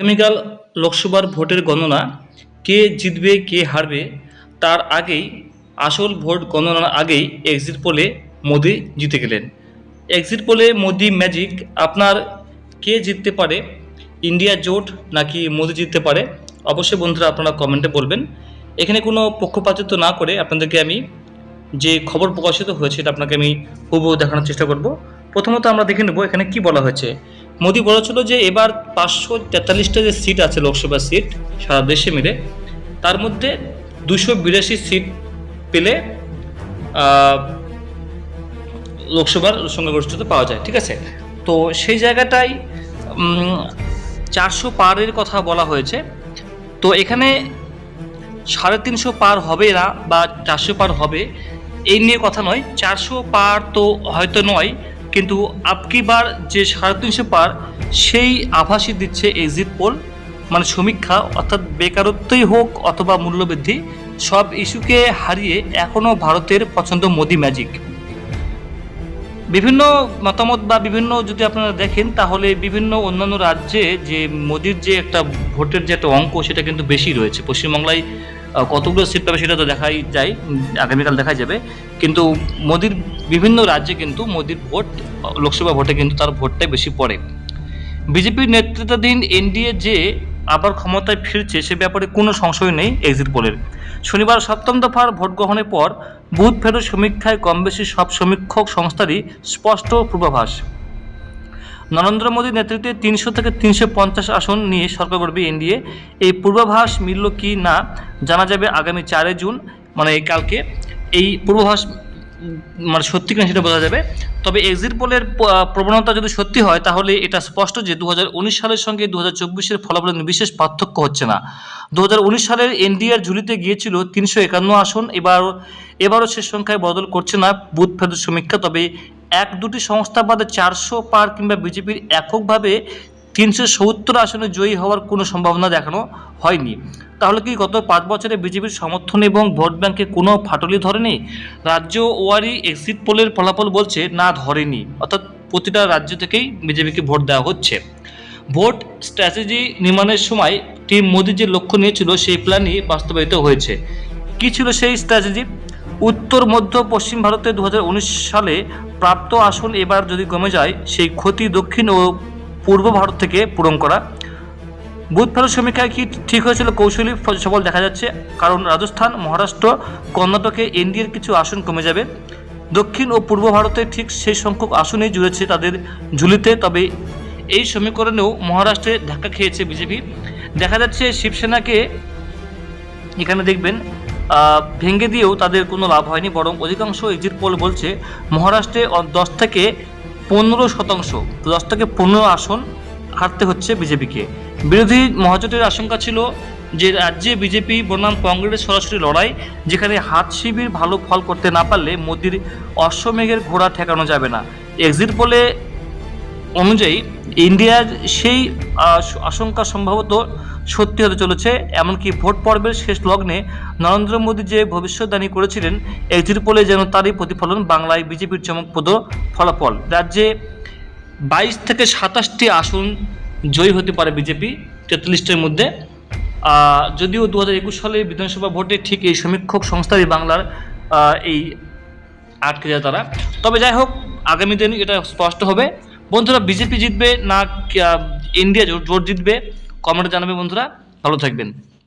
আগামীকাল লোকসভার ভোটের গণনা কে জিতবে, কে হারবে, তার আগেই আসল ভোট গণনার আগেই এক্সিট পোলে মোদি জিতে গেলেন। এক্সিট পোলে মোদি ম্যাজিক আপনার কে জিততে পারে, ইন্ডিয়া জোট নাকি মোদি জিততে পারে, অবশ্যই বন্ধুরা আপনারা কমেন্টে বলবেন। এখানে কোনো পক্ষপাতিত্ব না করে আপনাদেরকে আমি যে খবর প্রকাশিত হয়েছে এটা আপনাকে আমি হুবহু দেখানোর চেষ্টা করব। প্রথমত আমরা দেখে নেব এখানে কি বলা হয়েছে। মোদি বলেছিল যে এবার পাঁচশো তেতাল্লিশটা যে সিট আছে লোকসভা সিট সারা দেশে মিলে, তার মধ্যে দুশো বিরাশি সিট পেলে লোকসভার সংখ্যাগরিষ্ঠতা পাওয়া যায়, ঠিক আছে? তো সেই জায়গাটাই চারশো পারের কথা বলা হয়েছে। তো এখানে সাড়ে তিনশো পার হবে না বা চারশো পার হবে, এই নিয়ে কথা নয়। চারশো পার তো হয়তো নয় কিন্তু আপকিবার যে সাড়ে তিনশো পার, সেই আভাসই দিচ্ছে এক্সিট পোল মানে সমীক্ষা, অর্থাৎ বেকারত্বই হোক অথবা মূল্যবৃদ্ধি, সব ইস্যুকে হারিয়ে এখনও ভারতের পছন্দ মোদি ম্যাজিক বিভিন্ন মতামত বা বিভিন্ন যদি আপনারা দেখেন, তাহলে বিভিন্ন অন্যান্য রাজ্যে যে মোদির যে একটা ভোটের যে একটা অঙ্ক, সেটা কিন্তু বেশি রয়েছে। পশ্চিমবাংলায় কতগুলো সিট পাবে সেটা তো দেখাই যায় আগামীকাল দেখা যাবে। কিন্তু মোদির বিভিন্ন রাজ্যে কিন্তু মোদির ভোট, লোকসভা ভোটে কিন্তু তার ভোটটাই বেশি পড়ে। বিজেপির নেতৃত্বাধীন এনডিএ যে আবার ক্ষমতায় ফিরছে, সে ব্যাপারে কোনো সংশয় নেই এক্সিট পোলের। শনিবার সপ্তম দফার ভোট গ্রহণের পর বুথ ফেরত সমীক্ষায় কম বেশি সব সমীক্ষক সংস্থারই স্পষ্ট পূর্বাভাস। নরেন্দ্র মোদীর নেতৃত্বে তিনশো থেকে তিনশো পঞ্চাশ আসন নিয়ে সরকার করবে এনডিএ। এই পূর্বাভাস মিলল কি না জানা যাবে আগামী চারে জুন মানে কালকে। এই পূর্বাভাস মানে সত্যি কিনা সেটা বোঝা যাবে। তবে এক্সিট পোলের প্রবণতা যদি সত্যি হয়, তাহলে এটা স্পষ্ট যে দু হাজার উনিশ সালের সঙ্গে দু হাজার চব্বিশের ফলাফলের বিশেষ পার্থক্য হচ্ছে না। দু হাজার উনিশ সালের এনডিআর ঝুলিতে গিয়েছিল তিনশো একান্ন আসন, এবার, এবারও সে সংখ্যায় বদল করছে না বুথ ফেরত সমীক্ষা, তবে এক দুটি সংস্থা বাদে চারশো পার কিংবা বিজেপির এককভাবে তিনশো সত্তর আসনে জয়ী হওয়ার কোনো সম্ভাবনা দেখানো হয়নি। তাহলে কি গত পাঁচ বছরে বিজেপির সমর্থন এবং ভোট ব্যাংকে কোনো ফাটলি ধরেনি? রাজ্য ওয়ারি এক্সিট পোলের ফলাফল বলছে, না, ধরেনি। অর্থাৎ প্রতিটা রাজ্য থেকেই বিজেপিকে ভোট দেওয়া হচ্ছে। ভোট স্ট্র্যাটেজি নির্মাণের সময় টিম মোদি যে লক্ষ্য নিয়েছিল, সেই প্ল্যানই বাস্তবায়িত হয়েছে। কি ছিল সেই স্ট্র্যাটেজি? উত্তর, মধ্য, পশ্চিম ভারতে দু হাজার উনিশ সালে প্রাপ্ত আসন এবার যদি কমে যায়, সেই ক্ষতি দক্ষিণ ও পূর্ব ভারত থেকে পূরণ করা। বুথ ফেরত সমীক্ষায় কি ঠিক হয়েছিল? কৌশলী সফল দেখা যাচ্ছে। কারণ রাজস্থান, মহারাষ্ট্র, কর্ণাটকে এনডিএর কিছু আসন কমে যাবে। দক্ষিণ ও পূর্ব ভারতে ঠিক সেই সংখ্যক আসনই জুড়েছে তাদের ঝুলিতে। তবে এই সমীকরণেও মহারাষ্ট্রে ধাক্কা খেয়েছে বিজেপি। দেখা যাচ্ছে শিবসেনাকে এখানে দেখবেন ভেঙে দিয়েও তাদের কোনো লাভ হয়নি, বরং অধিকাংশ এক্সিট পোল বলছে মহারাষ্ট্রে দশ থেকে পনেরো শতাংশ দশ থেকে পনেরো আসন হারতে হচ্ছে বিজেপিকে। বিরোধী মহাজোটের আশঙ্কা ছিল যে রাজ্যে বিজেপি বনাম কংগ্রেস সরাসরি লড়াই, যেখানে হাত শিবির ভালো ফল করতে না পারলে মোদির অশ্বমেঘের ঘোড়া ঠেকানো যাবে না। এক্সিট পোলে অনুযায়ী ইন্ডিয়ার সেই আশঙ্কা সম্ভবত সত্যি হতে চলেছে, এমনকি ভোট পর্বের শেষ লগ্নে নরেন্দ্র মোদী যে ভবিষ্যৎবাণী করেছিলেন এক্সিট পোলে যেন তারই প্রতিফলন বাংলায় বিজেপির চমকপ্রদ ফলাফল। রাজ্যে বাইশ থেকে সাতাশটি আসন জয়ী হতে পারে বিজেপি তেতাল্লিশটির মধ্যে। যদিও দু হাজার একুশ সালে বিধানসভা ভোটে ঠিক এই সমীক্ষক সংস্থারই বাংলার এই আটকে যায় তারা। তবে যাই হোক, আগামী দিন এটা স্পষ্ট হবে। বন্ধুরা, বিজেপি জিতবে না ইন্ডিয়া জোট জিতবে। কমেন্টে জানাবে বন্ধুরা ভালো থাকবেন।